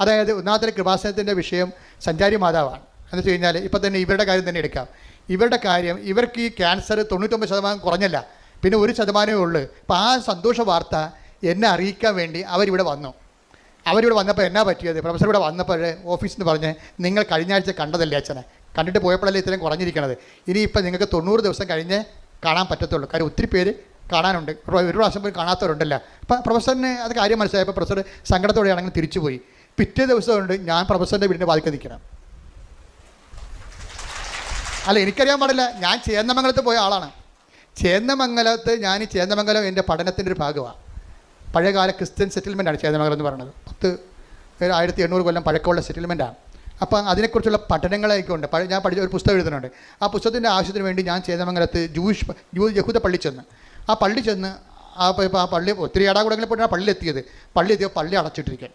അതായത് ഒന്നാമത്തെ കൃപാസനത്തിന്റെ വിഷയം സഞ്ചാരി മാതാവാണ്. എന്ന് വെച്ച് കഴിഞ്ഞാൽ ഇപ്പം തന്നെ ഇവരുടെ കാര്യം തന്നെ എടുക്കാം. ഇവരുടെ കാര്യം ഇവർക്ക് ഈ ക്യാൻസർ തൊണ്ണൂറ്റൊമ്പത് ശതമാനം കുറഞ്ഞല്ല. പിന്നെ ഒരു ശതമാനമേ ഉള്ളൂ. അപ്പോൾ ആ സന്തോഷ വാർത്ത എന്നെ അറിയിക്കാൻ വേണ്ടി അവരിവിടെ വന്നു. അവരിവിടെ വന്നപ്പോൾ എന്നാ പറ്റിയത്? പ്രൊഫസർ ഇവിടെ വന്നപ്പോൾ ഓഫീസിൽ നിന്ന് പറഞ്ഞ് നിങ്ങൾ കഴിഞ്ഞ ആഴ്ച കണ്ടതല്ലേ അച്ഛനെ? കണ്ടിട്ട് പോയപ്പോഴല്ലേ ഇത്രയും കുറഞ്ഞിരിക്കണത്? ഇനിയിപ്പോൾ നിങ്ങൾക്ക് തൊണ്ണൂറ് ദിവസം കഴിഞ്ഞ് കാണാൻ പറ്റത്തുള്ളൂ. കാര്യം ഒത്തിരി പേര് കാണാനുണ്ട്. ഒരു പ്രാവശ്യം പോയി കാണാത്തവരുണ്ടല്ലോ. അപ്പം പ്രൊഫസറിന് അത് കാര്യം മനസ്സിലായപ്പോൾ പ്രൊഫസർ സങ്കടത്തോടെയാണെങ്കിൽ തിരിച്ചുപോയി. പിറ്റേ ദിവസം ഉണ്ട് ഞാൻ പ്രൊഫസറിന്റെ വീടിന്റെ വാതിൽക്ക് നിൽക്കണം. അല്ല എനിക്കറിയാൻ പാടില്ല. ഞാൻ ചേന്നമംഗലത്ത് പോയ ആളാണ്. ചേന്നമംഗലത്ത് ഞാൻ ചേന്നമംഗലം എന്റെ പഠനത്തിന്റെ ഒരു ഭാഗമാണ് പഴയകാല ക്രിസ്ത്യൻ സെറ്റിൽമെന്റാണ് ചേന്നമംഗലം എന്ന് പറയുന്നത്. പത്ത് ആയിരത്തി എണ്ണൂറ് കൊല്ലം പഴക്കമുള്ള സെറ്റിൽമെന്റാണ് അപ്പം അതിനെക്കുറിച്ചുള്ള പഠനങ്ങളായിക്കൊണ്ട് പഴയ ഞാൻ പഠിച്ച ഒരു പുസ്തകം എഴുതുന്നുണ്ട്. ആ പുസ്തകത്തിന്റെ ആവശ്യത്തിന് വേണ്ടി ഞാൻ ചേന്നമംഗലത്ത് ജൂയിഷ് ജൂ യഹൂദ പള്ളി ചെന്ന്. ആ പള്ളി ചെന്ന് ആ പള്ളി ഒത്തിരി ഇടാകൂടങ്ങളിൽ പോയിട്ടാണ് പള്ളി എത്തിയത്. പള്ളി എത്തിയപ്പോൾ പള്ളി അടച്ചിട്ടിരിക്കാൻ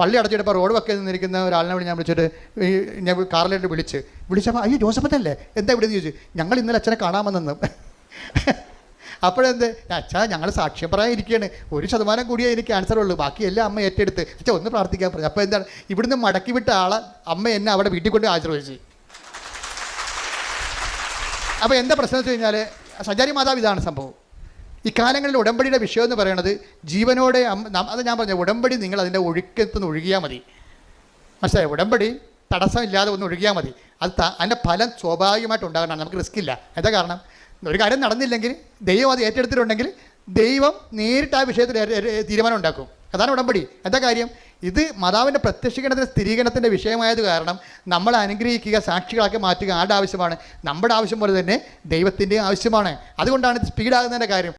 പള്ളി അടച്ചിട്ടപ്പോൾ റോഡ് വക്കെ നിന്നിരിക്കുന്ന ഒരാളിനെ വിളി ഞാൻ വിളിച്ചിട്ട് ഈ ഞാൻ കാറിലായിട്ട് വിളിച്ച്. വിളിച്ചപ്പോൾ അയ്യോ ജോസഫത്തല്ലേ എന്താ ഇവിടെ? ചോദിച്ചു ഞങ്ങൾ ഇന്നലെ അച്ഛനെ കാണാമെന്നു അപ്പോഴെന്ത്? അച്ഛാ ഞങ്ങൾ സാക്ഷ്യം പറയാൻ ഇരിക്കുകയാണ് ഒരു ശതമാനം കൂടിയേ എനിക്ക് ക്യാൻസർ ഉള്ളൂ. ബാക്കി എല്ലാം അമ്മ ഏറ്റെടുത്ത്. അച്ഛാ ഒന്ന് പ്രാർത്ഥിക്കാൻ പറഞ്ഞു അപ്പോൾ എന്താണ്? ഇവിടുന്ന് മടക്കി വിട്ട ആളെ അമ്മ എന്നെ അവിടെ വീട്ടിൽ കൊണ്ട് ആശ്രയിച്ചു. അപ്പോൾ എന്താ പ്രശ്നം വെച്ച് കഴിഞ്ഞാൽ സഞ്ചാരി മാതാവ് ഇതാണ് സംഭവം. ഇക്കാലങ്ങളിൽ ഉടമ്പടിയുടെ വിഷയം എന്ന് പറയുന്നത് ജീവനോടെ അത് ഞാൻ പറഞ്ഞ ഉടമ്പടി നിങ്ങൾ അതിന്റെ ഒഴുക്കത്തുനിന്ന് ഒഴുകിയാൽ മതി. മനസ്സിലായി? ഉടമ്പടി തടസ്സമില്ലാതെ ഒന്ന് ഒഴുകിയാൽ മതി. അത് അതിന്റെ ഫലം സ്വാഭാവികമായിട്ട് ഉണ്ടാകണം നമുക്ക് റിസ്ക് ഇല്ല. എന്താ കാരണം? ഒരു കാര്യം നടന്നില്ലെങ്കിൽ ദൈവം അത് ഏറ്റെടുത്തിട്ടുണ്ടെങ്കിൽ ദൈവം നേരിട്ട് ആ വിഷയത്തിൽ തീരുമാനം ഉണ്ടാക്കും. അതാണ് ഉടമ്പടി. എന്താ കാര്യം? ഇത് മാതാവിന്റെ പ്രത്യക്ഷീകരണത്തിന്റെ സ്ഥിരീകരണത്തിന്റെ വിഷയമായത് കാരണം നമ്മൾ അനുഗ്രഹിക്കുക സാക്ഷികളാക്കി മാറ്റുക ആരുടെ ആവശ്യമാണ്? നമ്മുടെ ആവശ്യം പോലെ തന്നെ ദൈവത്തിന്റെ ആവശ്യമാണ്. അതുകൊണ്ടാണ് ഇത് സ്പീഡാകുന്നതിന്റെ കാര്യം.